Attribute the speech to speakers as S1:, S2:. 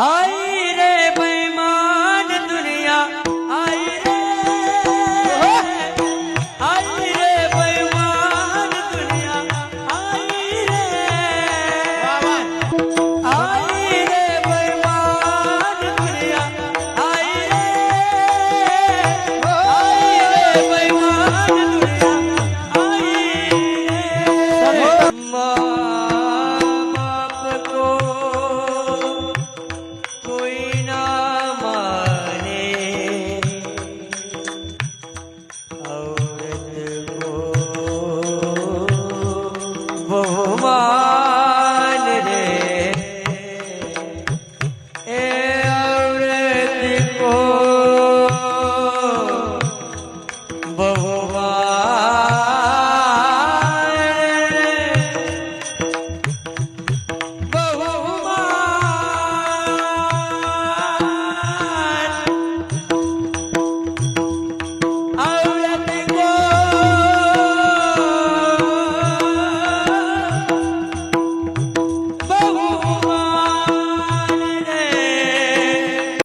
S1: આઈ રે ભગવાન રે. એ